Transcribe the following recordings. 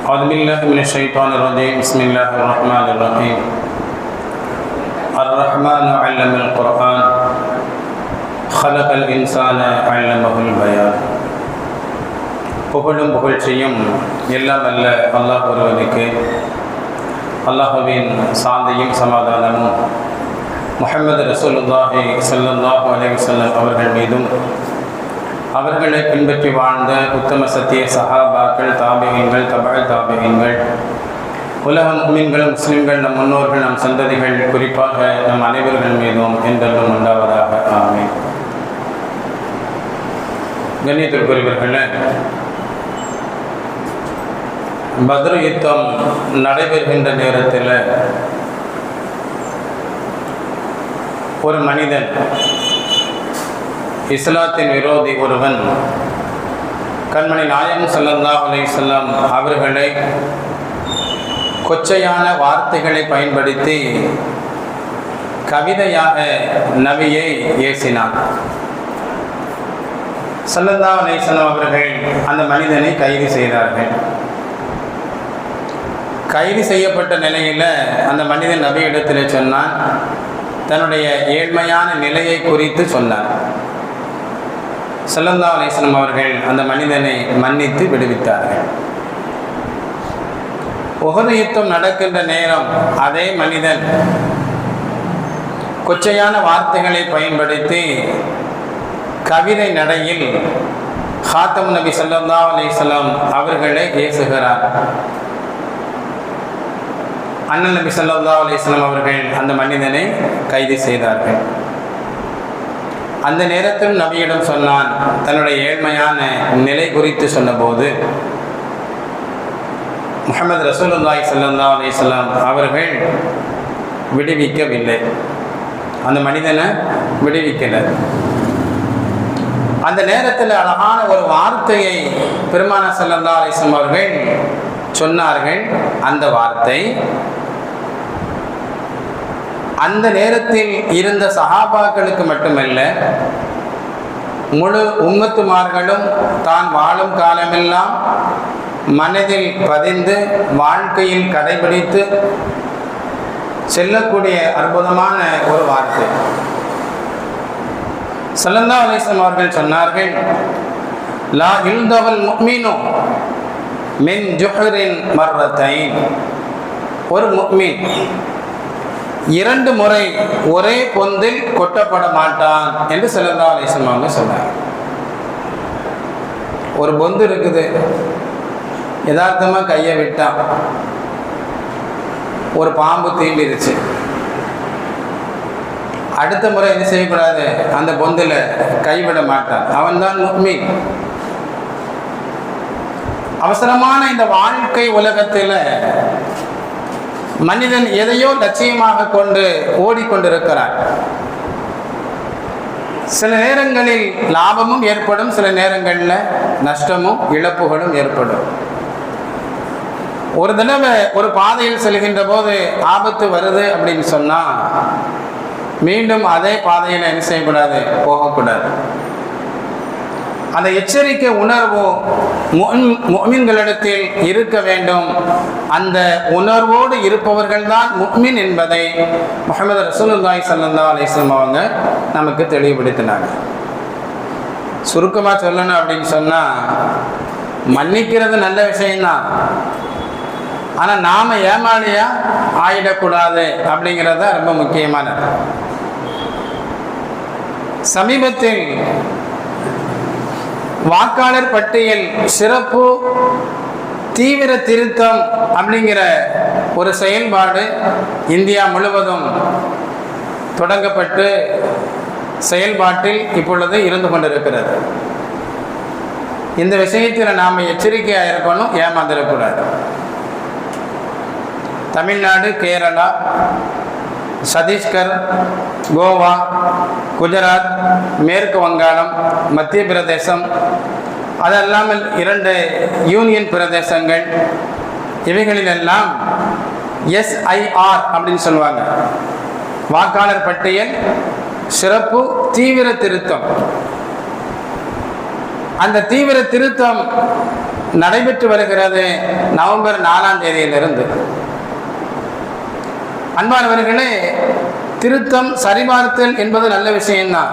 أعوذ بالله من الشيطان الرجيم بسم الله الرحمن الرحيم الرحمن علم القرآن خلق الإنسان علمه البيان புகழும் புகழ்ச்சியும் எல்லாம் அல்ல அல்லாஹ் ஒருவனுக்கு அல்லாஹுவின் சாந்தியும் சமாதானமும் முஹம்மது ரசூலுல்லாஹி ஸல்லல்லாஹு அலைஹி வஸல்லம் அவர்கள் மீதும் அவர்களை பின்பற்றி வாழ்ந்த உத்தம சத்திய சஹாபாக்கள் தாபிகங்கள் தபால் தாபிகங்கள் உலக முஸ்லிம்கள் முஸ்லிம்கள் நம் முன்னோர்கள் நம் சந்ததிகள் குறிப்பாக நம் அனைவர்கள் மீதும் என்றென்றும் உண்டாவதாக. ஆமை கண்ணியத்திற்குரியவர்களே பத்ரு யுத்தம் நடைபெறுகின்ற நேரத்தில் ஒரு மனிதன் இஸ்லாத்தின் விரோதி ஒருவன். கண்மணி நாயகம் ஸல்லல்லாஹு அலைஹி அவர்களை கொச்சையான வார்த்தைகளை பயன்படுத்தி கவிதையாக நபியை ஏசினான். ஸல்லல்லாஹு அலைஹி அவர்கள் அந்த மனிதனை கைது செய்தார்கள். கைது செய்யப்பட்ட நிலையில் அந்த மனிதன் நபியிடத்தில் சொன்னான் தன்னுடைய ஏழ்மையான நிலையை குறித்து சொன்னான் செல்லந்தா அலேசனம் அவர்கள் அந்த மனிதனை மன்னித்து விடுவித்தார்கள். உகது யுத்தம் நடக்கின்ற நேரம் அதே மனிதன் கொச்சையான வார்த்தைகளை பயன்படுத்தி கவிதை நடையில் ஹாத்தம் நபி சல்லா அலிஸ்லாம் அவர்களை ஏசுகிறார். அண்ணன் நபி சல்லா அலிஸ்லாம் அவர்கள் அந்த மனிதனை கைது செய்தார்கள். அந்த நேரத்தில் நபியிடம் சொன்னான் தன்னுடைய ஏழ்மையான நிலை குறித்து சொன்னபோது முகமது ரசூலுல்லாய் சல்லா அலிஸ்லாம் அவர்கள் விடுவிக்கவில்லை. அந்த மனிதனை விடுவிக்கலை. அந்த நேரத்தில் அழகான ஒரு வார்த்தையை பெருமான செல்லந்தா அலிஸ்லாம் அவர்கள் சொன்னார்கள். அந்த வார்த்தை அந்த நேரத்தில் இருந்த சஹாபாக்களுக்கு மட்டுமல்ல முழு உம்மத்துமார்களும் தான் வாழும் காலமெல்லாம் மனதில் பதிந்து வாழ்க்கையில் கடைபிடித்து செல்லக்கூடிய அற்புதமான ஒரு வார்த்தை. சல்லந்தா அலிஸ்லாம் அவர்கள் சொன்னார்கள் லா இல்தவல் முக்மீனோ மின் ஜுஹரின் மர்ரத்தை ஒரு முக்மீன் இரண்டு முறை ஒரே பொந்தில் கொட்டப்பட மாட்டான் என்று சிலந்தா அலிஸ்லாம் சொன்னார். ஒரு பொந்து இருக்குது. யதார்த்தமாக கையை விட்டான். ஒரு பாம்பு தீண்டிருச்சு. அடுத்த முறை என்ன செய்யக்கூடாது? அந்த பொந்தில் கைவிட மாட்டான். அவன்தான் முக்மி அவசரமான இந்த வாழ்க்கை உலகத்தில் மனிதன் எதையோ லட்சியமாக கொண்டு ஓடிக்கொண்டிருக்கிறார் சில நேரங்களில் லாபமும் ஏற்படும் சில நேரங்களில் நஷ்டமும் இழப்புகளும் ஏற்படும். ஒரு தடவை ஒரு பாதையில் செல்கின்ற போது ஆபத்து வருது அப்படின்னு சொன்னால் மீண்டும் அதே பாதையில் என்ன செய்யக்கூடாது? போகக்கூடாது. அந்த எச்சரிக்கை உணர்வு முக்மின்களிடத்தில் இருக்க வேண்டும். அந்த உணர்வோடு இருப்பவர்கள் தான் முக்மின் என்பதை முகமது ரசூலுல்லாய் சல்லா அலிஸ்லாம் அவங்க நமக்கு தெளிவுபடுத்தினாங்க. சுருக்கமாக சொல்லணும் அப்படின்னு சொன்னால் மன்னிக்கிறது நல்ல விஷயம்தான். ஆனால் நாம் ஏமாளியா? ஆயிடக்கூடாது அப்படிங்கிறது தான் ரொம்ப முக்கியமானது. சமீபத்தில் வாக்காளர் பட்டியல் சிறப்பு தீவிர திருத்தம் அப்படிங்கிற ஒரு செயல்பாடு இந்தியா முழுவதும் தொடங்கப்பட்டு செயல்பாட்டில் இப்பொழுது இருந்து கொண்டிருக்கிறது. இந்த விஷயத்தில் நாம் எச்சரிக்கையாக இருக்கணும் ஏமாந்துடக்கூடாது. தமிழ்நாடு கேரளா சத்தீஸ்கர் கோவா குஜராத் மேற்கு வங்காளம் மத்திய பிரதேசம் அதல்லாமல் இரண்டு யூனியன் பிரதேசங்கள். இவைகளிலெல்லாம் எஸ்ஐஆர் அப்படின்னு சொல்லுவாங்க. வாக்காளர் பட்டியல் சிறப்பு தீவிர திருத்தம். அந்த தீவிர திருத்தம் நடைபெற்று வருகிறது நவம்பர் நாலாம் தேதியிலிருந்து. அன்பானவர்களே திருத்தம் சரிபார்த்தல் என்பது நல்ல விஷயம்தான்.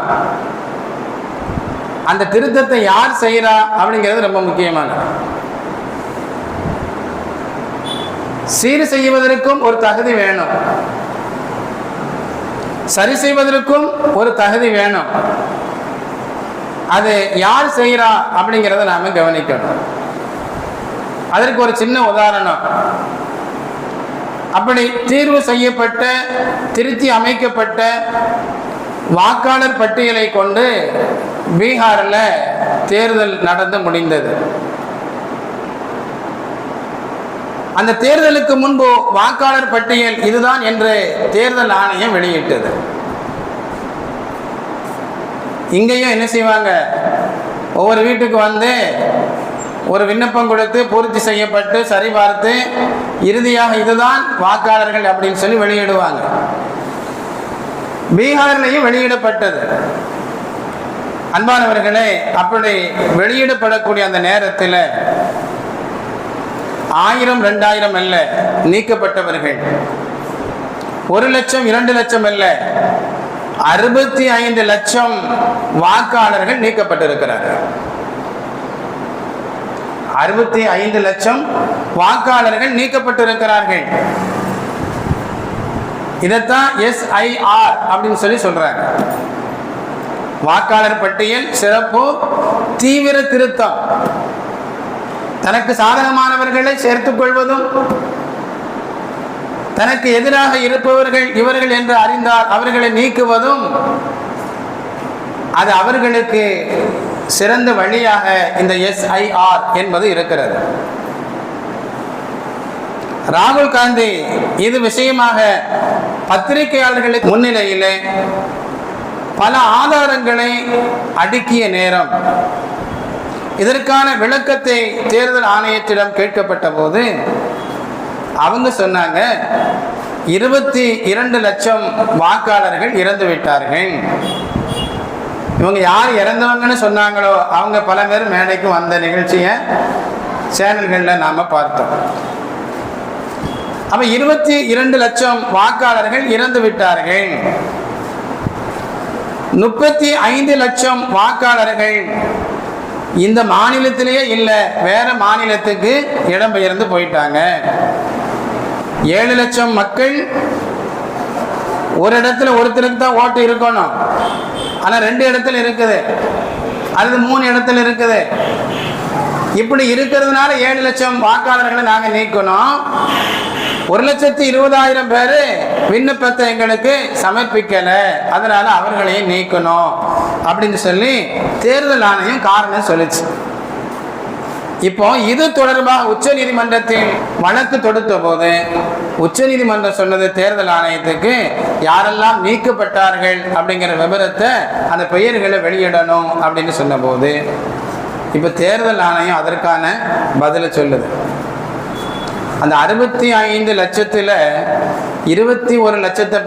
அந்த திருத்தத்தை யார் செய்கிறா அப்படிங்கிறது ரொம்ப முக்கியமானது. சீர் செய்வதற்கும் ஒரு தகுதி வேணும். சரி செய்வதற்கும் ஒரு தகுதி வேணும். அது யார் செய்கிறா அப்படிங்கிறத நாம கவனிக்கணும். அதற்கு ஒரு சின்ன உதாரணம். அப்படி தீர்வு செய்யப்பட்ட திருத்தி அமைக்கப்பட்ட வாக்காளர் பட்டியலை கொண்டு பீகாரில் தேர்தல் நடந்து முடிந்தது. அந்த தேர்தலுக்கு முன்பு வாக்காளர் பட்டியல் இதுதான் என்று தேர்தல் ஆணையம் வெளியிட்டது. இங்கேயும் என்ன செய்வாங்க? ஒவ்வொரு வீட்டுக்கு வந்து ஒரு விண்ணப்பம் கொடுத்து பூர்த்தி செய்யப்பட்டு சரிபார்த்து இறுதியாக இதுதான் வாக்காளர்கள் அப்படின்னு சொல்லி வெளியிடுவாங்க. பீகார்லையும் வெளியிடப்பட்டது. அன்பானவர்களே அப்படி வெளியிடப்படக்கூடிய அந்த நேரத்தில் ஆயிரம் ரெண்டாயிரம் அல்ல நீக்கப்பட்டவர்கள். ஒரு லட்சம் இரண்டு லட்சம் அல்ல அறுபத்தி ஐந்து லட்சம் வாக்காளர்கள் நீக்கப்பட்டிருக்கிறார்கள். அறுபத்தி ஐந்து லட்சம் வாக்காளர்கள் நீக்கப்பட்டிருக்கிறார்கள். இதைத்தான் எஸ்ஐஆர் அப்படின்னு சொல்லி சொல்றாங்க. வாக்காளர் பட்டியல் சிறப்பு தீவிர திருத்தம். தனக்கு சாதகமானவர்களை சேர்த்துக் கொள்வதும் தனக்கு எதிராக இருப்பவர்கள் இவர்கள் என்று அறிந்தால் அவர்களை நீக்குவதும் அது அவர்களுக்கு சிறந்த வழியாக இந்த எஸ்ஐஆர் என்பது இருக்கிறது. ராகுல் காந்தி இது விஷயமாக பத்திரிகையாளர்களுக்கு முன்னிலையிலே பல ஆதாரங்களை அடுக்கிய நேரம். இதற்கான விளக்கத்தை தேர்தல் ஆணையத்திடம் கேட்கப்பட்ட போது அவங்க சொன்னாங்க இருபத்தி இரண்டு லட்சம் வாக்காளர்கள் இறந்து விட்டார்கள் இவங்க யார் இறந்தவங்கன்னு சொன்னாங்களோ அவங்க பல பேர் மேடைக்கு வந்த நிகழ்ச்சியை சேனல்களில் நாம் பார்த்தோம். அப்போ இருபத்தி இரண்டு லட்சம் வாக்காளர்கள் இறந்து விட்டார்கள். முப்பத்தி ஐந்து லட்சம் வாக்காளர்கள் இந்த மாநிலத்திலேயே இல்லை வேற மாநிலத்துக்கு இடம்பெயர்ந்து போயிட்டாங்க. ஏழு லட்சம் மக்கள் ஒரு இடத்துல ஒருத்தருக்கு தான் ஓட்டு இருக்கணும். ஆனால் ரெண்டு இடத்துல இருக்குது. அல்லது மூணு இடத்துல இருக்குது. இப்படி இருக்கிறதுனால ஏழு லட்சம் வாக்காளர்களை நாங்கள் நீக்கணும். ஒரு லட்சத்தி இருபதாயிரம் பேர் விண்ணப்பத்தை எங்களுக்கு சமர்ப்பிக்கலை. அதனால் அவர்களையும் நீக்கணும். அப்படின்னு சொல்லி தேர்தல் ஆணையம் காரணம் சொல்லிச்சு. இப்போ இது தொடர்பாக உச்ச நீதிமன்றத்தில் வழக்கு தொடுத்த போது உச்ச நீதிமன்றம் சொன்னது தேர்தல் ஆணையத்துக்கு யாரெல்லாம் நீக்கப்பட்டார்கள் அப்படிங்கிற விவரத்தை அந்த பெயர்களை வெளியிடணும் அப்படின்னு சொன்னபோது இப்போ தேர்தல் ஆணையம் அதற்கான பதிலை சொல்லுது. அந்த அறுபத்தி ஐந்து லட்சத்தில் இருபத்தி ஒரு லட்சத்தை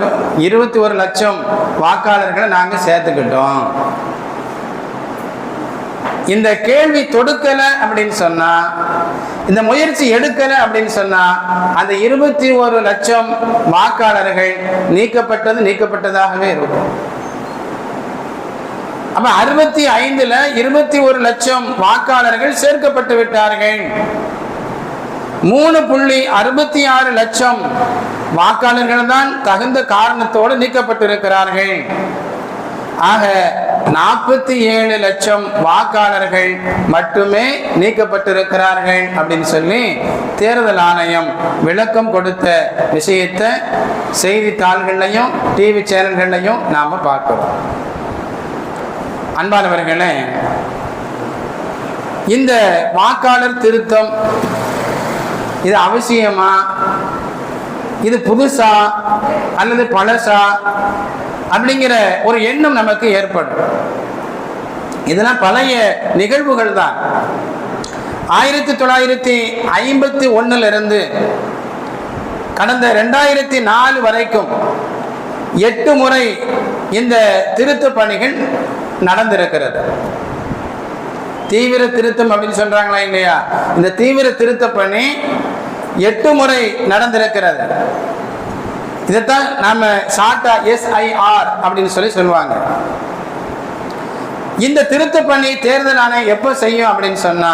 இருபத்தி ஒரு லட்சம் வாக்காளர்களை நாங்கள் சேர்த்துக்கிட்டோம். இந்த கேள்வி தொடுக்கல அப்படின்னு சொன்னா இந்த முயற்சி எடுக்கல அப்படின்னு சொன்னா அந்த இருபத்தி ஒரு லட்சம் வாக்காளர்கள் நீக்கப்பட்டது நீக்கப்பட்டதாகவே இருக்கும். அப்ப அறுபத்தி ஐந்துல இருபத்தி ஒரு லட்சம் வாக்காளர்கள் சேர்க்கப்பட்டு விட்டார்கள். மூணு புள்ளி அறுபத்தி ஆறு லட்சம் வாக்காளர்கள் தான் தகுந்த காரணத்தோடு நீக்கப்பட்டிருக்கிறார்கள். ஆக நாற்பத்தி ஏழு லட்சம் வாக்காளர்கள் மட்டுமே நீக்கப்பட்டிருக்கிறார்கள் அப்படின்னு சொல்லி தேர்தல் ஆணையம் விளக்கம் கொடுத்த விஷயத்தை செய்தித்தாள்கள்லையும் டிவி சேனல்கள்லையும் நாம் பார்க்கிறோம். அன்பானவர்களே இந்த வாக்காளர் திருத்தம் இது அவசியமா? இது புதுசா அல்லது பழசா? அப்படிங்கிற ஒரு எண்ணம் நமக்கு ஏற்படும். இதெல்லாம் பழைய நிகழ்வுகள் தான். ஆயிரத்தி தொள்ளாயிரத்தி ஐம்பத்தி ஒன்னுல இருந்து கடந்த ரெண்டாயிரத்தி நாலு வரைக்கும் எட்டு முறை இந்த திருத்த பணிகள் நடந்திருக்கிறது. தீவிர திருத்தம் அப்படின்னு சொல்றாங்களா இல்லையா? இந்த தீவிர திருத்த பணி எட்டு முறை நடந்திருக்கிறது. இதைத்தான் நாம ஷார்ட்டா எஸ்ஐஆர் அப்படின்னு சொல்லி சொல்லுவாங்க. இந்த திருத்த பணி தேர்தல் ஆணையம் எப்போ செய்யும் அப்படின்னு சொன்னா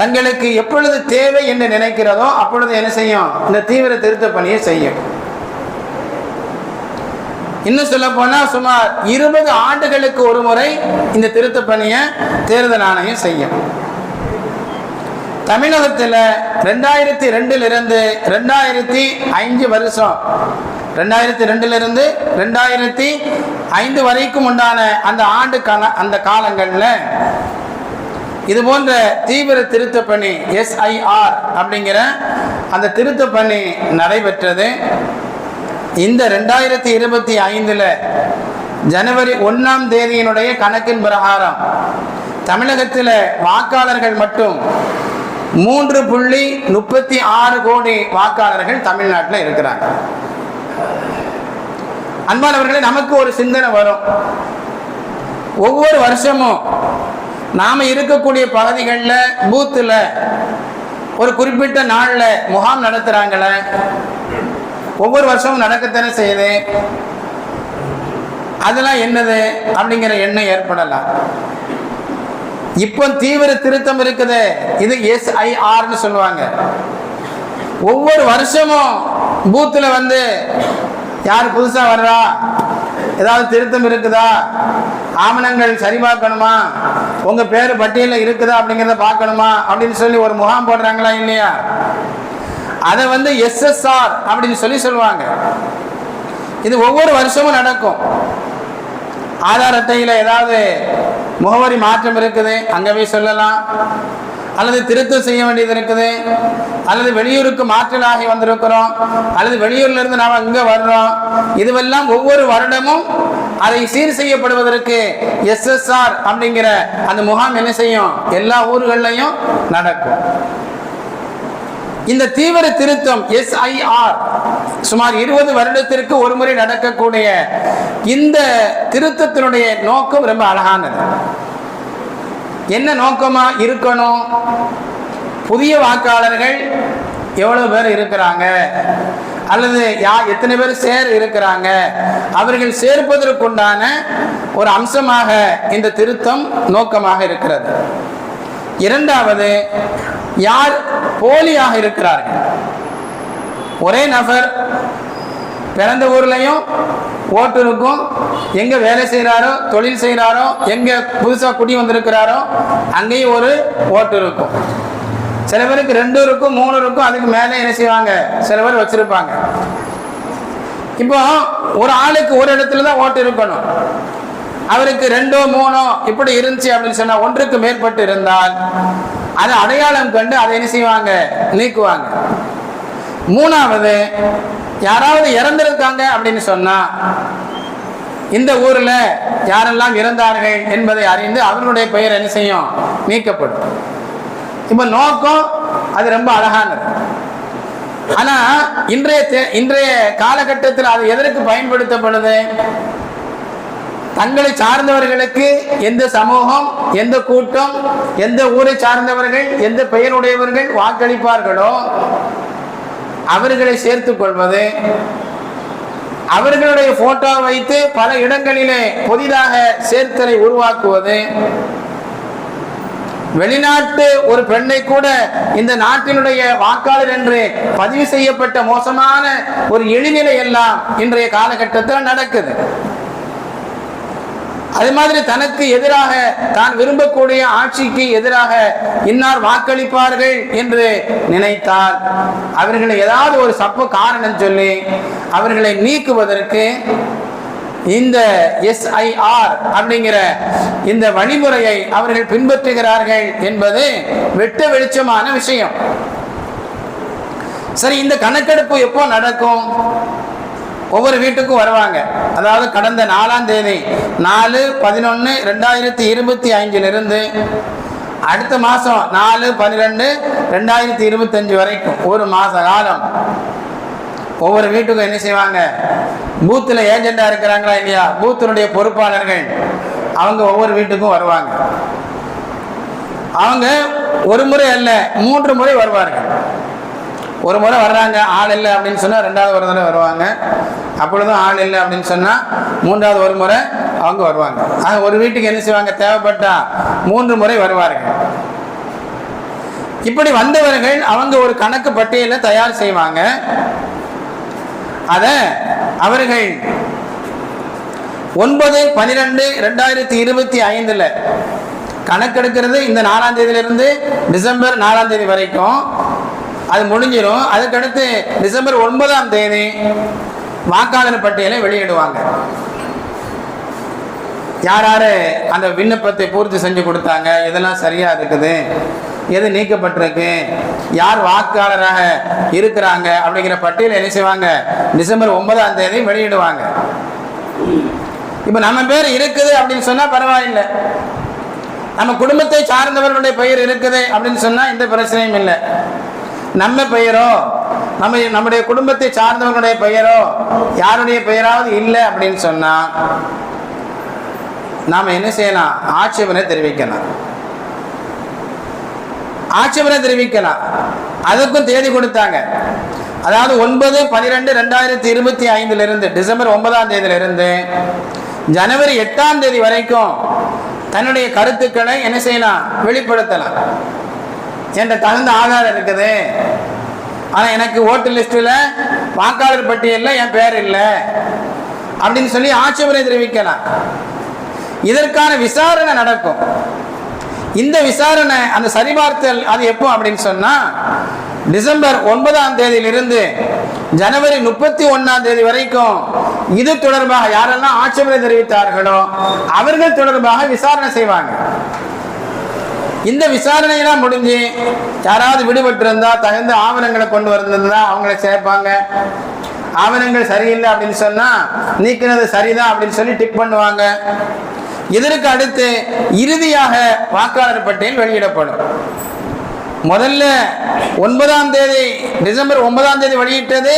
தங்களுக்கு எப்பொழுது தேவை என்று நினைக்கிறதோ அப்பொழுது என்ன செய்யும்? இந்த தீவிர திருத்த பணியை செய்யும். இன்னும் சொல்ல போனா சுமார் இருபது ஆண்டுகளுக்கு ஒரு முறை இந்த திருத்த பணியை தேர்தல் ஆணையம் செய்யும். தமிழகத்தில் ரெண்டாயிரத்தி ரெண்டிலிருந்து ரெண்டாயிரத்தி ஐந்து வருஷம். ரெண்டாயிரத்தி ரெண்டிலிருந்து ரெண்டாயிரத்தி ஐந்து வரைக்கும் உண்டான அந்த ஆண்டு கால அந்த காலங்களில் இது போன்ற தீவிர திருத்த பணி எஸ்ஐஆர் அப்படிங்கிற அந்த திருத்த பணி நடைபெற்றது. இந்த ரெண்டாயிரத்தி இருபத்தி ஐந்தில் ஜனவரி ஒன்றாம் தேதியினுடைய கணக்கின் பிரகாரம் தமிழகத்தில் வாக்காளர்கள் மட்டும் மூன்று புள்ளி முப்பத்தி ஆறு கோடி வாக்காளர்கள் தமிழ்நாட்டில் இருக்கிறாங்க. அன்பானவர்களே நமக்கு ஒரு சிந்தனை வரும். ஒவ்வொரு வருஷமும் நாம இருக்கக்கூடிய பகுதிகளில் பூத்தில் ஒரு குறிப்பிட்ட நாளில் முகாம் நடத்துகிறாங்களே ஒவ்வொரு வருஷமும் நடக்கத்தானே செய்யுது? அதெல்லாம் என்னது? அப்படிங்கிற எண்ணம் ஏற்படலாம். இப்போ தீவிர திருத்தம் இருக்குது. இது எஸ்ஐஆர்னு சொல்லுவாங்க. ஒவ்வொரு வருஷமும் பூத்தில் வந்து யார் புதுசாக வர்றா? ஏதாவது திருத்தம் இருக்குதா? ஆவணங்கள் சரி பார்க்கணுமா? உங்கள் பேர் பட்டியலில் இருக்குதா அப்படிங்கிறத பார்க்கணுமா? அப்படின்னு சொல்லி ஒரு முகாம் போடுறாங்களா இல்லையா? அதை வந்து எஸ்எஸ்ஆர் அப்படின்னு சொல்லி சொல்லுவாங்க. இது ஒவ்வொரு வருஷமும் நடக்கும். ஆதார் அட்டையில் ஏதாவது முகவரி மாற்றம் இருக்குது அங்கே போய் சொல்லலாம். அல்லது திருத்தம் செய்ய வேண்டியது இருக்குது. அல்லது வெளியூருக்கு மாற்றலாகி வந்திருக்கிறோம். அல்லது வெளியூர்ல இருந்து நாம் இங்கே வர்றோம். இதுவெல்லாம் ஒவ்வொரு வருடமும் அதை சீர் செய்யப்படுவதற்கு எஸ்எஸ்ஆர் அப்படிங்கிற அந்த முகாம் என்ன செய்யும்? எல்லா ஊர்களையும் நடக்கும். இந்த தீவிர திருத்தம் எஸ்ஐஆர் சுமார் இருபது வருடத்திற்கு ஒரு முறை நடக்கக்கூடிய இந்த திருத்தத்தினுடைய நோக்கம் ரொம்ப அழகானது. என்ன நோக்கமா இருக்கணும்? புதிய வாக்காளர்கள் எவ்வளவு பேர் இருக்கிறாங்க? அல்லது யா எத்தனை பேர் சேர் இருக்கிறாங்க? அவர்கள் சேர்ப்பதற்குண்டான ஒரு அம்சமாக இந்த திருத்தம் நோக்கமாக இருக்கிறது. இரண்டாவது யார் போலியாக இருக்கிறார்கள்? ஒரே நபர் பிறந்த ஊர்லையும் ஓட்டு இருக்கும் எங்க வேலை செய்கிறாரோ தொழில் செய்கிறாரோ எங்க புதுசாக குடி வந்திருக்கிறாரோ அங்கேயும் ஒரு ஓட்டு இருக்கும். சில பேருக்கு ரெண்டு இருக்கும் மூணு இருக்கும் அதுக்கு மேலே என்ன செய்வாங்க? சில பேர் வச்சிருப்பாங்க. இப்போ ஒரு ஆளுக்கு ஒரு இடத்துல தான் ஓட்டு இருக்கணும். அவருக்கு ரெண்டோ மூணோ இப்படி இருந்துச்சு அப்படின்னு சொன்னா ஒன்றுக்கு மேற்பட்டு இருந்தால் அதை அடையாளம் கண்டு அதை என்ன செய்வாங்க? நீக்குவாங்க. மூணாவது யாராவது இறந்திருக்காங்க அப்படின்னு சொன்னா இந்த ஊர்ல யாரெல்லாம் இறந்தார்கள் என்பதை அறிந்து அவர்களுடைய பெயர் என்ன செய்யும்? நீக்கப்படும். இப்ப நோக்கம் அது ரொம்ப அழகானது. ஆனா இன்றைய இன்றைய காலகட்டத்தில் அது எதற்கு பயன்படுத்தப்படுது? தங்களை சார்ந்தவர்களுக்கு எந்த சமூகம் எந்த கூட்டம் எந்த ஊரை சார்ந்தவர்கள் எந்த பெயருடையவர்கள் வாக்களிப்பார்களோ அவர்களை சேர்த்துக் கொள்வது அவர்களுடைய போட்டோ வைத்து பல இடங்களிலே புதிதாக சேர்த்தலை உருவாக்குவது வெளிநாட்டு ஒரு பெண்ணை கூட இந்த நாட்டினுடைய வாக்காளர் என்று பதிவு செய்யப்பட்ட மோசமான ஒரு எளிநிலை எல்லாம் இன்றைய காலகட்டத்தில் நடக்குது. அது மாதிரி தனக்கு எதிராக தான் விரும்பக்கூடிய ஆட்சிக்கு எதிராக இன்னார் வாக்களிப்பார்கள் என்று நினைத்தால் அவர்களை ஏதாவது ஒரு சப்ப காரணம் சொல்லி அவர்களை நீக்குவதற்கு இந்த எஸ்ஐஆர் அப்படிங்கிற இந்த வழிமுறையை அவர்கள் பின்பற்றுகிறார்கள் என்பது வெட்ட வெளிச்சமான விஷயம். சரி இந்த கணக்கெடுப்பு எப்போ நடக்கும்? ஒவ்வொரு வீட்டுக்கும் வருவாங்க. அதாவது கடந்த நாலாம் தேதி நாலு பதினொன்று ரெண்டாயிரத்தி இருபத்தி ஐந்திலிருந்து அடுத்த மாதம் நாலு பன்னிரெண்டு ரெண்டாயிரத்தி இருபத்தஞ்சு வரைக்கும் ஒரு மாத காலம். ஒவ்வொரு வீட்டுக்கும் என்ன செய்வாங்க? பூத்தில் ஏஜெண்டாக இருக்கிறாங்களா இல்லையா? பூத்தினுடைய பொறுப்பாளர்கள் அவங்க ஒவ்வொரு வீட்டுக்கும் வருவாங்க. அவங்க ஒரு முறை அல்ல மூன்று முறை வருவார்கள். ஒரு முறை வர்றாங்க ஆள் இல்லை அப்படின்னு சொன்னால் ரெண்டாவது ஒரு தடவை வருவாங்க. அப்பொழுதும் ஆள் இல்லை அப்படின்னு சொன்னால் மூன்றாவது ஒரு முறை அவங்க வருவாங்க. ஆக ஒரு வீட்டுக்கு என்ன செய்வாங்க? தேவைப்பட்டா மூன்று முறை வருவார்கள். இப்படி வந்தவர்கள் அவங்க ஒரு கணக்கு பட்டியலை தயார் செய்வாங்க. அதை அவர்கள் ஒன்பது பனிரெண்டு ரெண்டாயிரத்தி இருபத்தி ஐந்தில் கணக்கெடுக்கிறது இந்த நாலாம் தேதியிலிருந்து டிசம்பர் நாலாம் தேதி வரைக்கும். அது முடிஞ்சிடும் அதுக்கடுத்து டிசம்பர் ஒன்பதாம் தேதி வாக்காளர் பட்டியலை வெளியிடுவாங்க. யார் யார் அந்த விண்ணப்பத்தை பூர்த்தி செஞ்சு கொடுத்தாங்க? இதெல்லாம் சரியா இருக்குது. எது நீக்கப்பட்டிருக்கு? யார் வாக்காளராக இருக்கிறாங்க? அப்படிங்கிற பட்டியலை என்ன செய்வாங்க? டிசம்பர் ஒன்பதாம் தேதி வெளியிடுவாங்க. இப்போ நம்ம பேர் இருக்குது அப்படின்னு சொன்னா பரவாயில்லை. நம்ம குடும்பத்தை சார்ந்தவர்களுடைய பெயர் இருக்குது அப்படின்னு சொன்னா எந்த பிரச்சனையும் இல்லை. நம்ம பெயரோ? நம்ம நம்முடைய குடும்பத்தை சார்ந்தவர்களுடைய பெயரோ? யாருடைய பெயராவது இல்லை அப்படின்னு சொன்னா நாம் என்ன செய்யலாம் ஆட்சேபனை தெரிவிக்கலாம் ஆட்சேபனை தெரிவிக்கலாம் அதுக்கும் தேதி கொடுத்தாங்க. அதாவது ஒன்பது பனிரெண்டு ரெண்டாயிரத்தி இருபத்தி ஐந்துல இருந்து டிசம்பர் ஒன்பதாம் தேதியில இருந்து ஜனவரி எட்டாம் தேதி வரைக்கும் தன்னுடைய கருத்துக்களை என்ன செய்யலாம் வெளிப்படுத்தலாம் என்ற தகுந்த ஆதாரம் இருக்குது. ஆனால் எனக்கு ஓட்டு லிஸ்டில் வாக்காளர் பட்டியலில் என் பேர் இல்லை. அப்படின்னு சொல்லி ஆட்சேபனை தெரிவிக்கலாம் இதற்கான விசாரணை நடக்கும். இந்த விசாரணை அந்த சரிபார்த்தல் அது எப்போ அப்படின்னு சொன்னால் டிசம்பர் ஒன்பதாம் தேதியிலிருந்து ஜனவரி முப்பத்தி ஒன்னாம் தேதி வரைக்கும் இது தொடர்பாக யாரெல்லாம் ஆட்சேபனை தெரிவித்தார்களோ அவர்கள் தொடர்பாக விசாரணை செய்வாங்க. இந்த விசாரணையெல்லாம் முடிஞ்சு யாராவது விடுபட்டு இருந்தா தகுந்த ஆவணங்களை கொண்டு வந்திருந்தா அவங்கள சேர்ப்பாங்க. ஆவணங்கள் சரியில்லை அப்படின்னு சொன்னா நீக்கினது சரிதான் அப்படின்னு சொல்லி டிக் பண்ணுவாங்க. இதற்கு அடுத்து இறுதியாக வாக்காளர் பட்டியல் வெளியிடப்படும். முதல்ல ஒன்பதாம் தேதி டிசம்பர் ஒன்பதாம் தேதி வெளியிட்டது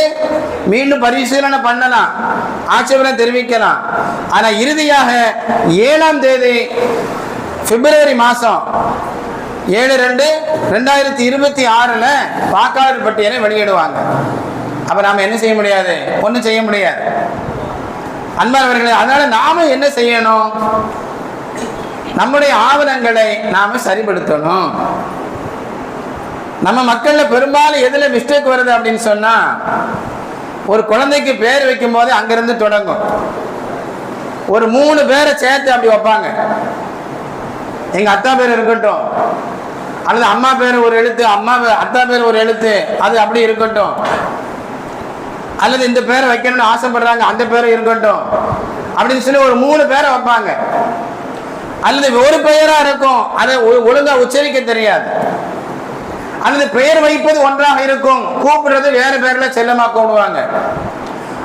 மீண்டும் பரிசீலனை பண்ணலாம் ஆட்சேபனை தெரிவிக்கலாம். ஆனால் இறுதியாக ஏழாம் தேதி பிப்ரவரி மாதம் ஏழு ரெண்டு ரெண்டாயிரத்தி இருபத்தி ஆறில் வாக்காளர் பட்டியலை வெளியிடுவாங்க. அப்போ நாம் என்ன செய்ய முடியாது? ஒன்றும் செய்ய முடியாது. அன்பானவர்களே அதனால நாம என்ன செய்யணும்? நம்முடைய ஆவணங்களை நாம சரிப்படுத்தணும். நம்ம மக்கள்ல பெரும்பாலும் எதுல மிஸ்டேக் வருது அப்படின்னு சொன்னா ஒரு குழந்தைக்கு பேர் வைக்கும் போது அங்கிருந்து தொடங்கும். ஒரு மூணு பேரை சேர்த்து அப்படி வைப்பாங்க. எங்க அத்தா பேர் இருக்கட்டும் அல்லது அம்மா பேர் ஒரு எழுத்து அம்மா அத்தா பேர் ஒரு எழுத்து அது அப்படி இருக்கட்டும். அல்லது இந்த பேரை வைக்கணும்னு ஆசைப்படுறாங்க அந்த பேரை இருக்கட்டும். அப்படின்னு சொல்லி ஒரு மூணு பேரை வைப்பாங்க. அல்லது ஒரு பெயரா இருக்கும் அதை ஒ- ஒழுங்கா உச்சரிக்க தெரியாது. அல்லது பெயர் வைப்பது ஒன்றாக இருக்கும் கூப்பிடுறது வேற பேர்ல செல்லமா கூப்பிடுவாங்க.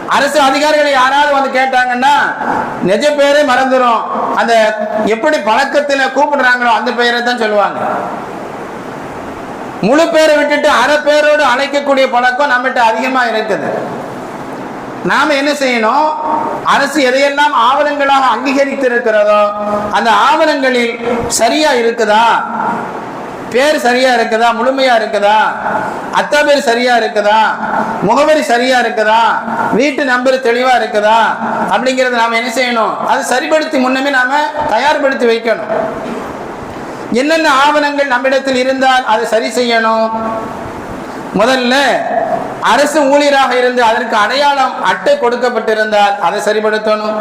அரசு அதிகாரிகளை யாராவது வந்து கேட்டாங்கன்னா நிஜ பேரே மறந்துடும் அந்த எப்படி பழக்கத்தில் கூப்பிடுறாங்களோ அந்த பெயரை தான் சொல்லுவாங்க. முழு பேரை விட்டுட்டு அரை பேரோடு அழைக்கக்கூடிய பழக்கம் நம்மகிட்ட அதிகமாக இருக்குது. நாம் என்ன செய்யணும்? அரசு எதையெல்லாம் ஆவணங்களாக அங்கீகரித்து இருக்கிறதோ அந்த ஆவணங்களில் சரியா இருக்குதா? பேர் சரியா இருக்குதா? முழுமையா இருக்குதா? அத்தா பேர் சரியா இருக்குதா? முகவரி சரியா இருக்குதா? வீட்டு நம்பர் தெளிவா இருக்குதா? அப்படிங்கறத நாம என்ன செய்யணும்? அது சரிப்படுத்தி முன்னமே நாம தயார்படுத்தி வைக்கணும். என்னென்ன ஆவணங்கள் நம்மிடத்தில் இருந்தால் அதை சரி செய்யணும். முதல்ல அரசு ஊழியராக இருந்து அதற்கு அடையாளம் அட்டை கொடுக்கப்பட்டிருந்தால் அதை சரிப்படுத்தணும்.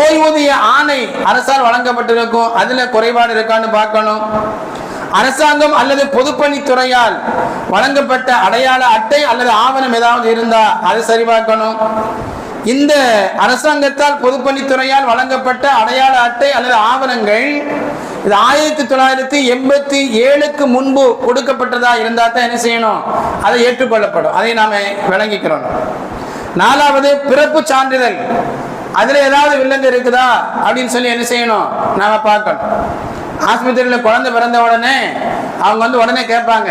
ஓய்வூதிய ஆணை அரசால் வழங்கப்பட்டிருக்கும். அதுல குறைபாடு இருக்கான்னு பார்க்கணும். அரசாங்கம் அல்லது பொதுப்பணித்துறையால் வழங்கப்பட்ட அடையாள அட்டை அல்லது ஆவணம் ஏதாவது இருந்தா அதை சரி பார்க்கணும் இந்த அரசாங்கத்தால் பொதுப்பணித்துறையால் வழங்கப்பட்ட அடையாள அட்டை அல்லது ஆவணங்கள் இது ஆயிரத்தி தொள்ளாயிரத்தி எண்பத்தி ஏழுக்கு முன்பு கொடுக்கப்பட்டதா இருந்தா தான் என்ன செய்யணும்? அதை ஏற்றுக்கொள்ளப்படும். அதை நாம விளங்கிக்கிறோம். நாலாவது பிறப்பு சான்றிதழ். அதுல ஏதாவது வில்லங்க இருக்குதா? அப்படின்னு சொல்லி என்ன செய்யணும்? நாம பார்க்கணும். ஆஸ்பத்திரியில் குழந்தை பிறந்த உடனே அவங்க வந்து உடனே கேட்பாங்க.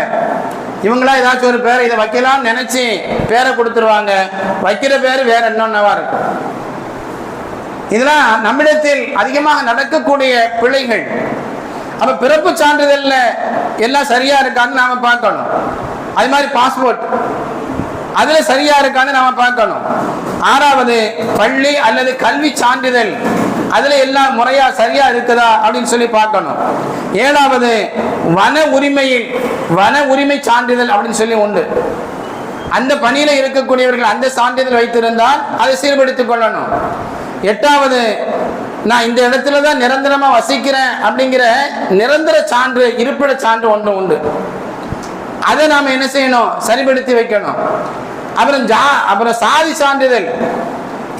இவங்களா ஏதாச்சும் ஒரு பேரை இதை வைக்கலாம்னு நினைச்சு பேரை கொடுத்துருவாங்க. வைக்கிற பேர் வேற என்னென்னவா இருக்கும் இதெல்லாம் நம்மிடத்தில் அதிகமாக நடக்கக்கூடிய பிழைகள் அப்ப பிறப்பு சான்றிதழ்ல எல்லாம் சரியா இருக்கான்னு நாம பார்க்கணும். அது மாதிரி பாஸ்போர்ட் அதுல சரியா இருக்கான்னு நாம பார்க்கணும். ஆறாவது பள்ளி அல்லது கல்வி சான்றிதழ். அதுல எல்லாம் முறையா சரியா இருக்குதா அப்படின்னு சொல்லி பார்க்கணும். ஏழாவது வன உரிமையில் வன உரிமை சான்றிதழ் அப்படின்னு சொல்லி உண்டு. அந்த பணியில இருக்கக்கூடியவர்கள் அந்த சான்றிதழ் வைத்திருந்தால் அதை சீர்படுத்திக் கொள்ளணும். எட்டாவது நான் இந்த இடத்துல தான் நிரந்தரமா வசிக்கிறேன் அப்படிங்கிற நிரந்தர சான்று இருப்பிட சான்று ஒன்று உண்டு. அதை நாம் என்ன செய்யணும்? சரிபடுத்தி வைக்கணும். அப்புறம் ஜா அப்புறம் சாதி சான்றிதழ்.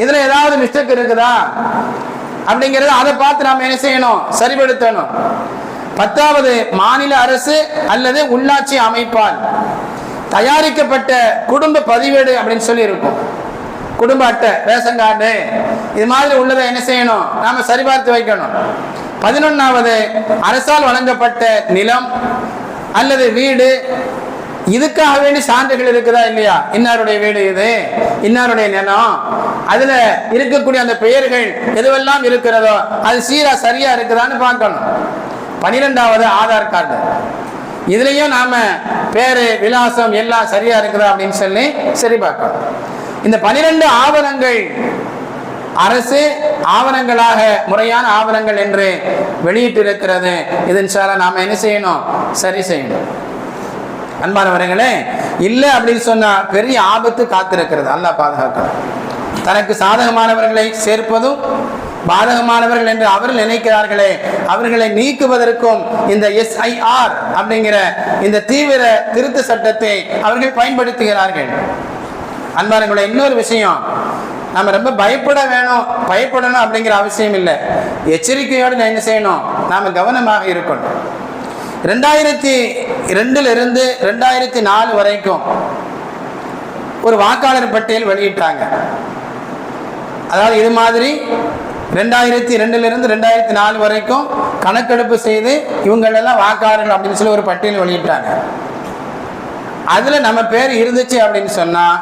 இதுல ஏதாவது மிஸ்டேக் இருக்குதா? அப்படிங்கிறத அதை பார்த்து நாம் என்ன செய்யணும்? சரிபடுத்தணும் பத்தாவது மாநில அரசு அல்லது உள்ளாட்சி அமைப்பால் தயாரிக்கப்பட்ட குடும்ப பதிவேடு அப்படின்னு சொல்லி இருக்கும் குடும்ப அட்டை ரேஷன் கார்டு. இது மாதிரி உள்ளதை என்ன செய்யணும்? நாம சரிபார்த்து வைக்கணும். பதினொன்னாவது அரசால் வழங்கப்பட்ட நிலம் அல்லது வீடு இதுக்காக வேண்டி சான்றுகள் இருக்குதா இல்லையா? இன்னாருடைய வீடு இது? இன்னாருடைய நிலம்? அதுல இருக்கக்கூடிய அந்த பெயர்கள் எதுவெல்லாம் இருக்கிறதோ அது சீரா சரியா இருக்குதான்னு பார்க்கணும். பனிரெண்டாவது ஆதார் கார்டு. இதுலயும் நாம பேரு விலாசம் எல்லாம் சரியா இருக்குதா அப்படின்னு சொல்லி சரி பார்க்கணும் இந்த பனிரெண்டு ஆவணங்கள் அரசு ஆவணங்களாக முறையான ஆவணங்கள் என்று வெளியிட்டிருக்கிறது. இதன் நாம என்ன செய்யணும்? சரி செய்யணும். அன்பானவர்களே இல்லை அப்படின்னு சொன்னா பெரிய ஆபத்து காத்திருக்கிறது. அல்லாஹ் பாதுகாக்கணும். தனக்கு சாதகமானவர்களை சேர்ப்பதும் பாதகமானவர்கள் என்று அவர்கள் நினைக்கிறார்களே அவர்களை நீக்குவதற்கும் இந்த எஸ்ஐஆர் அப்படிங்கிற இந்த தீவிர திருத்த சட்டத்தை அவர்கள் பயன்படுத்துகிறார்கள். அன்பானங்களே இன்னொரு விஷயம். நம்ம ரொம்ப பயப்பட வேணும். பயப்படணும் அப்படிங்கிற அவசியம் இல்லை. எச்சரிக்கையோடு நான் என்ன செய்யணும்? நாம் கவனமாக இருக்கணும். ரெண்டாயிரத்தி ரெண்டுலேருந்து ரெண்டாயிரத்தி நாலு வரைக்கும் ஒரு வாக்காளர் பட்டியல் வெளியிட்டாங்க. அதாவது இது மாதிரி ரெண்டாயிரத்தி ரெண்டுல இருந்து ரெண்டாயிரத்தி நாலு வரைக்கும் கணக்கெடுப்பு செய்து இவங்களெல்லாம் வாக்காளர்கள் அப்படின்னு சொல்லி ஒரு பட்டியல் வெளியிட்டாங்க. அதில் நம்ம பேர் இருந்துச்சு அப்படின்னு சொன்னால்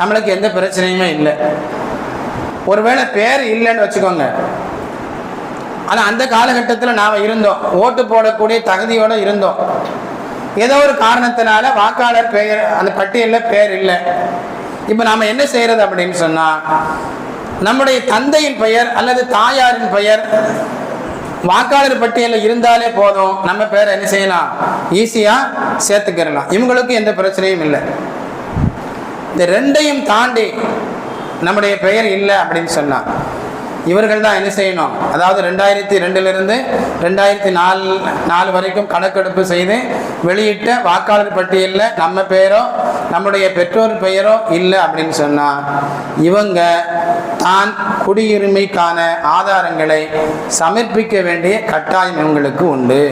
நம்மளுக்கு எந்த பிரச்சனையுமே இல்லை. ஒருவேளை பேர் இல்லைன்னு வச்சுக்கோங்க. ஆனால் அந்த காலகட்டத்தில் நாம் இருந்தோம். ஓட்டு போடக்கூடிய தகுதியோட இருந்தோம். ஏதோ ஒரு காரணத்தினால வாக்காளர் பெயர் அந்த பட்டியலில் பேர் இல்லை. இப்போ நாம் என்ன செய்கிறது அப்படின்னு சொன்னால் நம்முடைய தந்தையின் பெயர் அல்லது தாயாரின் பெயர் வாக்காளர் பட்டியலில் இருந்தாலே போதும். நம்ம பேரை என்ன செய்யலாம்? ஈஸியாக சேர்த்துக்கிறலாம் இவங்களுக்கு எந்த பிரச்சனையும் இல்லை. இந்த ரெண்டையும் தாண்டி நம்முடைய பெயர் இல்லை அப்படின்னு சொன்னால் இவர்கள் தான் என்ன செய்யணும்? அதாவது ரெண்டாயிரத்தி ரெண்டுலேருந்து ரெண்டாயிரத்தி நாலு நாலு வரைக்கும் கணக்கெடுப்பு செய்து வெளியிட்ட வாக்காளர் பட்டியலில் நம்ம பெயரோ நம்முடைய பெற்றோர் பெயரோ இல்லை அப்படின்னு சொன்னால் இவங்க தான் குடியுரிமைக்கான ஆதாரங்களை சமர்ப்பிக்க வேண்டிய கட்டாயம் இவங்களுக்கு உண்டு.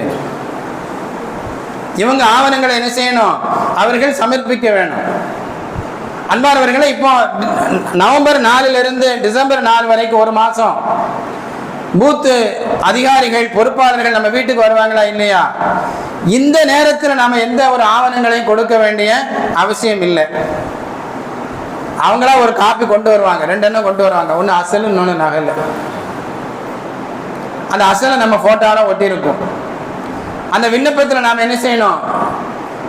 இவங்க ஆவணங்களை என்ன செய்யணும்? அவர்கள் சமர்ப்பிக்க வேணும். அன்பானவர்களே இப்போ நவம்பர் நாலுலேருந்து டிசம்பர் நாலு வரைக்கும் ஒரு மாதம் பூத்து அதிகாரிகள் பொறுப்பாளர்கள் நம்ம வீட்டுக்கு வருவாங்களா இல்லையா? இந்த நேரத்தில் நாம எந்த ஒரு ஆவணங்களையும் கொடுக்க வேண்டிய அவசியம் இல்லை. அவங்களா ஒரு காப்பி கொண்டு வருவாங்க. ரெண்டு எண்ணம் கொண்டு வருவாங்க. ஒன்று அசல் இன்னொன்று நகல். அந்த அசலை நம்ம போட்டோட ஒட்டியிருக்கோம். அந்த விண்ணப்பத்தில் நாம் என்ன செய்யணும்?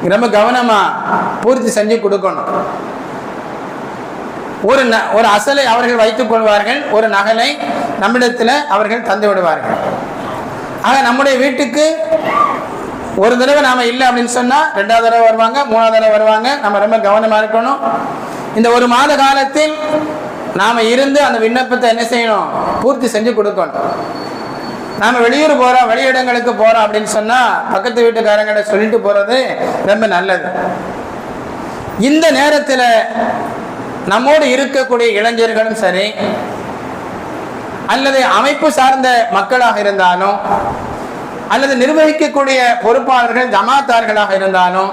ரொம்ப கவனமா பூர்த்தி செஞ்சு கொடுக்கணும். ஒரு ந- ஒரு அசலை அவர்கள் வைத்துக் கொள்வார்கள். ஒரு நகலை நம்மிடத்தில் அவர்கள் தந்து விடுவார்கள். ஆக நம்முடைய வீட்டுக்கு ஒரு தடவை நாம இல்லை அப்படின்னு சொன்னா ரெண்டாவது தடவை வருவாங்க மூணாவது தடவை வருவாங்க. நம்ம ரொம்ப கவனமா இருக்கணும். இந்த ஒரு மாத காலத்தில் நாம இருந்து அந்த விண்ணப்பத்தை என்ன செய்யணும்? பூர்த்தி செஞ்சு கொடுக்கணும். நாம வெளியூர் போறோம் வெளியிடங்களுக்கு போறோம் அப்படின்னு சொன்னா பக்கத்து வீட்டுக்காரங்கிட்ட சொல்லிட்டு போறது ரொம்ப நல்லது. இந்த நேரத்தில் நம்மோடு இருக்கக்கூடிய இளைஞர்களும் சரி அல்லது அமைப்பு சார்ந்த மக்களாக இருந்தாலும் அல்லது நிர்வகிக்கக்கூடிய பொறுப்பாளர்கள் ஜமாத்தார்களாக இருந்தாலும்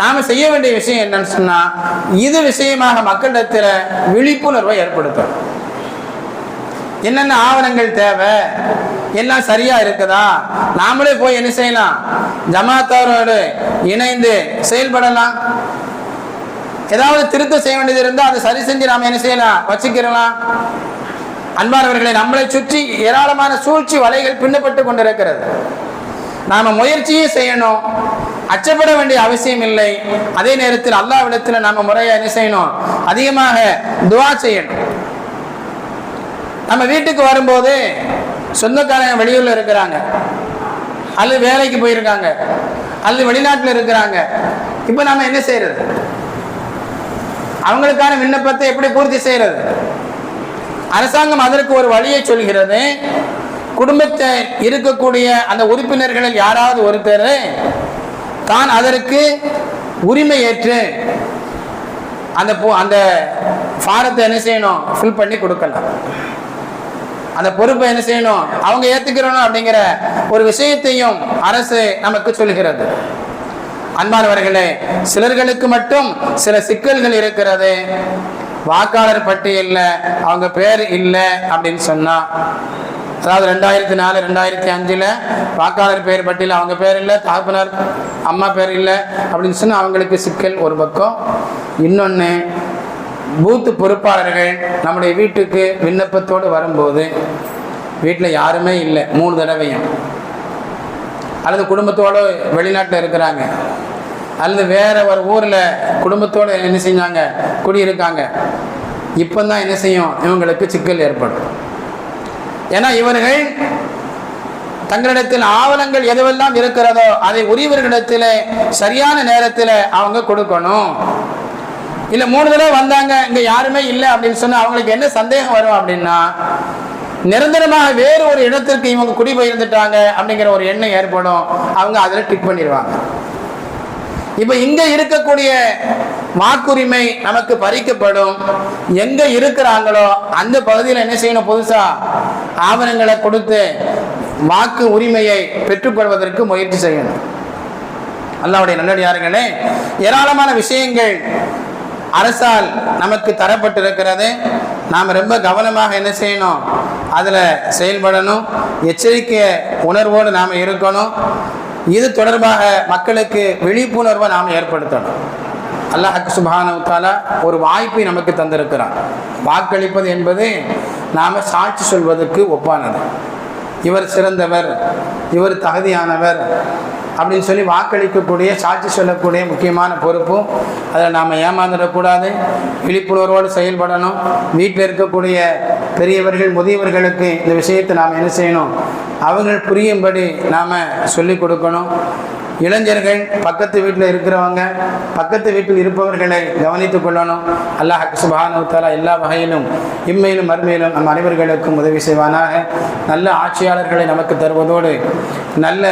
நாம செய்ய வேண்டிய விஷயம் என்னன்னு சொன்னா இது விஷயமாக மக்களிடத்தில் விழிப்புணர்வை ஏற்படுத்தும். என்னென்ன ஆவணங்கள் தேவை? எல்லாம் சரியா இருக்குதா? நாமளே போய் என்ன செய்யலாம்? ஜமாத்தாரோடு இணைந்து செயல்படலாம். ஏதாவது திருத்தம் செய்ய வேண்டியது இருந்தால் அதை சரி செஞ்சு நாம என்ன செய்யலாம்? வச்சுக்கிறலாம் அன்பானவர்களை நம்மளை சுற்றி ஏராளமான சூழ்ச்சி வலைகள் பின்னப்பட்டு கொண்டிருக்கிறது. நாம முயற்சியே செய்யணும். அச்சப்பட வேண்டிய அவசியம் இல்லை. அதே நேரத்தில் அல்லாவிடத்தில் நாம முறைய என்ன செய்யணும்? அதிகமாக துவா செய்யணும். நம்ம வீட்டுக்கு வரும்போது சொந்தக்காரங்க வெளியூர்ல இருக்கிறாங்க. அல்லது வேலைக்கு போயிருக்காங்க. அல்லது வெளிநாட்டில் இருக்கிறாங்க. இப்போ நாம என்ன செய்யறது? அவங்களுக்கான விண்ணப்பத்தை எப்படி பூர்த்தி செய்யறது? அரசாங்கம் அதற்கு ஒரு வழியை சொல்கிறது. குடும்பத்தை இருக்கக்கூடிய அந்த உறுப்பினர்களில் யாராவது ஒருத்தர் தான் அதற்கு உரிமை ஏற்று அந்த அந்த ஃபாரத்தை என்ன செய்யணும்? ஃபில் பண்ணி கொடுக்கலாம். அந்த பொறுப்பை என்ன செய்யணும்? அவங்க ஏத்துக்கிறணும் அப்படிங்கிற ஒரு விஷயத்தையும் அரசு நமக்கு சொல்கிறது. அன்பானவர்களே சிலர்களுக்கு மட்டும் சில சிக்கல்கள் இருக்கிறது. வாக்காளர் பட்டியலில் அவங்க பேர் இல்லை அப்படின்னு சொன்னால் அதாவது ரெண்டாயிரத்தி நாலு ரெண்டாயிரத்தி அஞ்சில் வாக்காளர் பேர் பட்டியல் அவங்க பேர் இல்லை தகப்பனார் அம்மா பேர் இல்லை அப்படின்னு சொன்னால் அவங்களுக்கு சிக்கல் ஒரு பக்கம். இன்னொன்று பூத்து பொறுப்பாளர்கள் நம்முடைய வீட்டுக்கு விண்ணப்பத்தோடு வரும்போது வீட்டில் யாருமே இல்லை மூணு தடவையும். அல்லது குடும்பத்தோடு வெளிநாட்டில் இருக்கிறாங்க. அல்லது வேற ஒரு ஊரில் குடும்பத்தோடு என்ன செஞ்சாங்க? குடியிருக்காங்க. இப்போ தான் என்ன செய்யும்? இவங்களுக்கு சிக்கல் ஏற்படும். ஏன்னா இவர்கள் தங்களிடத்தில் ஆவணங்கள் எதுவெல்லாம் இருக்கிறதோ அதை உரியவர்களிடத்தில் சரியான நேரத்தில் அவங்க கொடுக்கணும். இல்லை மூணு தடவை வந்தாங்க இங்கே யாருமே இல்லை அப்படின்னு சொன்னால் அவங்களுக்கு என்ன சந்தேகம் வரும் அப்படின்னா நிரந்தரமாக வேறு ஒரு இடத்திற்கு இவங்க குடிபெயர்ந்துட்டாங்க அப்படிங்கிற ஒரு எண்ணம் ஏற்படும். அவங்க அதில் டிக் பண்ணிடுவாங்க. இப்போ இங்க இருக்கக்கூடிய வாக்குரிமை நமக்கு பறிக்கப்படும். எங்க இருக்கிறாங்களோ அந்த பகுதியில் என்ன செய்யணும் புதுசா? ஆவணங்களை கொடுத்து வாக்கு உரிமையை பெற்றுக்கொள்வதற்கு முயற்சி செய்யணும். அல்லாவுடைய நல்லடியார்களே ஏராளமான விஷயங்கள் அரசால் நமக்கு தரப்பட்டிருக்கிறது. நாம் ரொம்ப கவனமாக என்ன செய்யணும்? அதில் செயல்படணும். எச்சரிக்கை உணர்வோடு நாம் இருக்கணும். இது தொடர்பாக மக்களுக்கு விழிப்புணர்வை நாம் ஏற்படுத்தணும். அல்லாஹ் சுபானு ஒரு வாய்ப்பை நமக்கு தந்திருக்கிறான். வாக்களிப்பது என்பது நாம் சாட்சி சொல்வதற்கு ஒப்பானது. இவர் சிறந்தவர் இவர் தகுதியானவர் அப்படின்னு சொல்லி வாக்களிக்கக்கூடிய சாட்சி சொல்லக்கூடிய முக்கியமான பொறுப்பும் அதில் நாம் ஏமாந்துடக்கூடாது. விழிப்புணர்வோடு செயல்படணும். வீட்டில் இருக்கக்கூடிய பெரியவர்கள் முதியவர்களுக்கு இந்த விஷயத்தை நாம் என்ன செய்யணும்? அவர்கள் புரியும்படி நாம் சொல்லிக் கொடுக்கணும். இளைஞர்கள் பக்கத்து வீட்டில் இருக்கிறவங்க பக்கத்து வீட்டில் இருப்பவர்களை கவனித்துக் கொள்ளணும். அல்லாஹ் சுபானுத்தாலா எல்லா வகையிலும் இம்மையிலும் மறுமையிலும் நம் அனைவர்களுக்கும் உதவி செய்வானாக. நல்ல ஆட்சியாளர்களை நமக்கு தருவதோடு நல்ல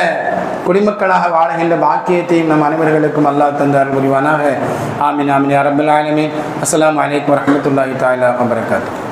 குடிமக்களாக வாழ்கின்ற பாக்கியத்தையும் நம் அனைவர்களுக்கும் அல்லாஹ் தந்தார் புரிவானாக. ஆமின் ஆமின் அரபுல் ஆலமீன். அஸ்ஸலாமு அலைக்கும் வரஹ்மத்துல்லாஹி தஆலா